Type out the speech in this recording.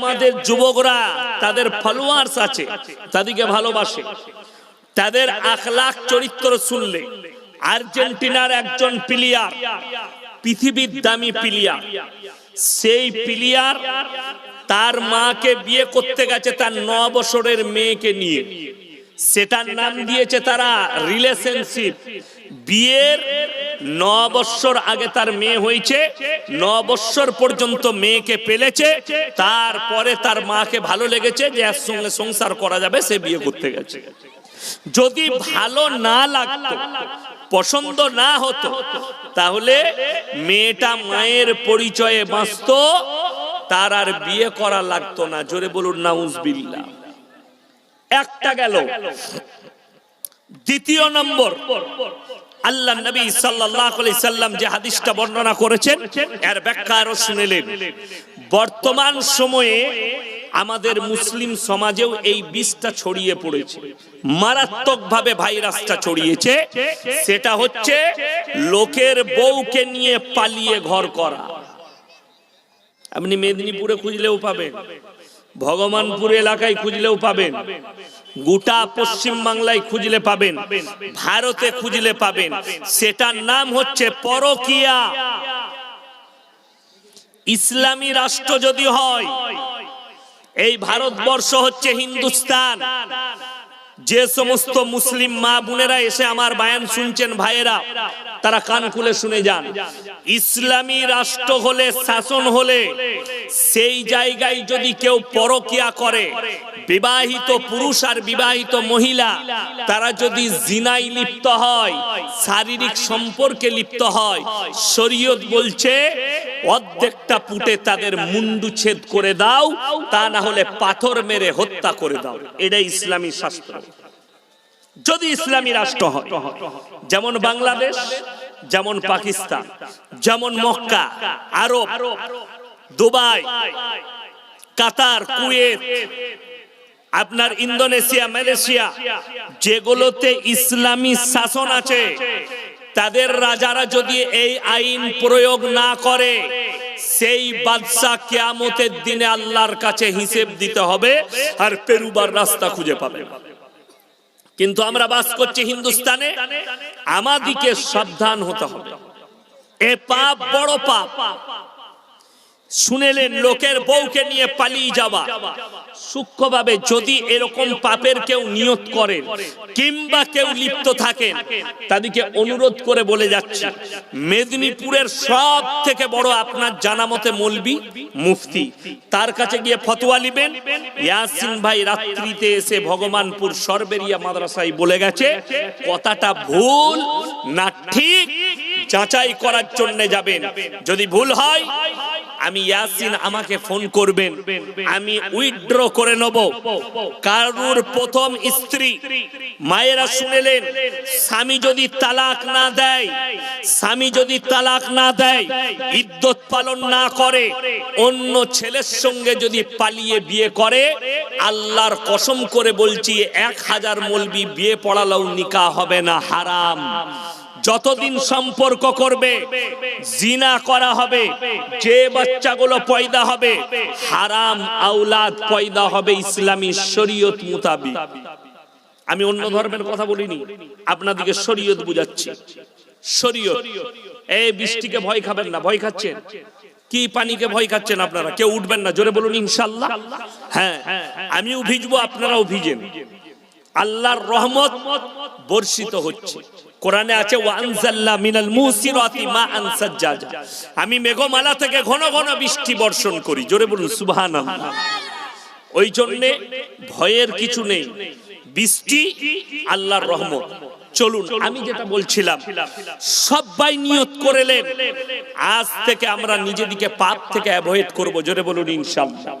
আমাদের যুবকরা, তাদের ফলোয়ার্স আছে, তাদেরকে ভালোবাসে। তাদের আখলাখ চরিত্র শুনলে, আর্জেন্টিনার একজন প্লেয়ার, পৃথিবীর দামি প্লেয়ার, সেই প্লেয়ার তার মাকে বিয়ে করতে গেছে তার ন বছরের মেয়েকে নিয়ে। সেটার নাম দিয়েছে তারা রিলেশনশিপ বিয়ের ন বৎসর আগে তার মেয়ে হয়েছে, ন বৎসর পর্যন্ত মেয়েকে পেলেছে, তারপরে তার মাকে ভালো লেগেছে যে এর সঙ্গে সংসার করা যাবে, সে বিয়ে করতে গেছে। যদি ভালো না লাগতো, পছন্দ না হতো, তাহলে মেয়েটা মায়ের পরিচয়ে বাঁচত, তার আর বিয়ে করা লাগতো না। জোরে বলুন, নাউজবিল্লাহ। একটা গেল। দ্বিতীয় নম্বর। আল্লাহ নবী সাল্লাল্লাহু আলাইহি সাল্লাম যে হাদিসটা বর্ণনা করেছেন, এর ব্যাখ্যা আরও শুনেলেন। বর্তমান সময়ে আমাদের মুসলিম সমাজেও এই বিষটা ছড়িয়ে পড়েছে। মারাত্মকভাবে ভাইরাসটা ছড়িয়েছে। সেটা হচ্ছে লোকের বউকে নিয়ে পালিয়ে ঘর করা। আপনি মেদিনীপুরে খুঁজলেও পাবেন। ভগবানপুর এলাকায় খুঁজলেও পাবেন। গোটা পশ্চিম বাংলায় খুঁজলে পাবেন। ভারতে খুঁজলে পাবেন। সেটার নাম হচ্ছে পরকিয়া। ইসলামী রাষ্ট্র যদি হয়, এই ভারতবর্ষ হচ্ছে হিন্দুস্তান। যে সমস্ত মুসলিম মা বোনেরা এসে আমার বায়ান শুনছেন ভাইয়েরা তারা কান খুলে শুনে যান। ইসলামী রাষ্ট্র হলে, শাসন হলে, সেই জায়গায় যদি কেউ পরকিয়া করে, বিবাহিত পুরুষ আর বিবাহিত মহিলা, তারা যদি জিনাই লিপ্ত হয়, শারীরিক সম্পর্কে লিপ্ত হয়, শরীয়ত বলছে, অর্ধেকটা পুটে তাদের মুন্ডু ছেদ করে দাও, তা না হলে পাথর মেরে হত্যা করে দাও। এটাই ইসলামী শাস্ত্র। যদি ইসলামী রাষ্ট্র হয়, যেমন বাংলাদেশ, যেমন পাকিস্তান, যেমন মক্কা, আরব, দুবাই, কাতার, কুয়েত, আপনার ইন্দোনেশিয়া, মালয়েশিয়া, যেগুলোতে ইসলামী শাসন আছে, তাদের রাজারা যদি এই আইন প্রয়োগ না করে, সেই বাদশাহ কিয়ামতের দিনে আল্লাহর কাছে হিসেব দিতে হবে আর পেরুবার রাস্তা খুঁজে পাবে কিন্তু আমরা বাস করছি হিন্দুস্তানে। আমাদিকে সাবধান হতে হবে। এ পাপ বড় পাপ। শুনেলেন লোকের বউকে নিয়ে পালিয়ে যাওয়া। সূক্ষ্মভাবে যদি এরকম পাপের কেউ নিয়ত করেন কিংবা কেউ লিপ্ত থাকেন তাদেরকে অনুরোধ করে বলে যাচ্ছে। মেদিনীপুরের সব থেকে বড় আপনার জানা মতে মলবি মুফতি। তার কাছে গিয়ে ফতোয়া নিবেন। ইয়াসিন ভাই রাত্রিতে এসে ভগবানপুর সরবেরিয়া মাদ্রাসায় বলে গেছে কথাটা ভুল না ঠিক যাচাই করার জন্য যাবেন। যদি ভুল হয় আমি ইয়াসিন আমাকে ফোন করবেন। আমি উইথড্র করে নেব। কারুর প্রথম স্ত্রী। মায়েরা শুনেলেন স্বামী যদি তালাক না দেয় স্বামী যদি তালাক না দেয় ইদ্যত পালন না করে অন্য ছেলের সঙ্গে যদি পালিয়ে বিয়ে করে আল্লাহর কসম করে বলছি এক হাজার মলবি বিয়ে পড়ালেও নিকা হবে না হারাম। যতদিন সম্পর্ক করবে, জিনা করা হবে, যে বাচ্চাগুলো পয়দা হবে, হারাম আউলাদ পয়দা হবে ইসলামী শরীয়ত মুতাবিক। আমি অন্য ধর্মের কথা বলিনি, আপনাদেরকে শরীয়ত বুঝাচ্ছি। শরীয়ত, এই বৃষ্টিকে ভয় খাবেন না, ভয় খাচ্ছেন? কি পানিকে ভয় খাচ্ছেন আপনারা? কেউ উঠবেন না, জোরে বলুন ইনশাল্লাহ। হ্যাঁ আমিও ভিজবো, আপনারাও ভিজেন। আল্লাহর রহমত বর্ষিত হচ্ছে। কোরআনে আছে মিনাল মুসিরাতি সাজ্জাজা। আমি মেঘমালা থেকে ঘন ঘন বৃষ্টি বর্ষণ করি। জোরে বলুন, সুবহানাল্লাহ। ওই জন্য ভয়ের কিছু নেই। বৃষ্টি আল্লাহর রহমত। চলুন, আমি যেটা বলছিলাম, সবাই নিয়ত করেলেন আজ থেকে আমরা নিজেদিকে পাপ থেকে অ্যাভয়েড করব। জোরে বলুন ইনশাআল্লাহ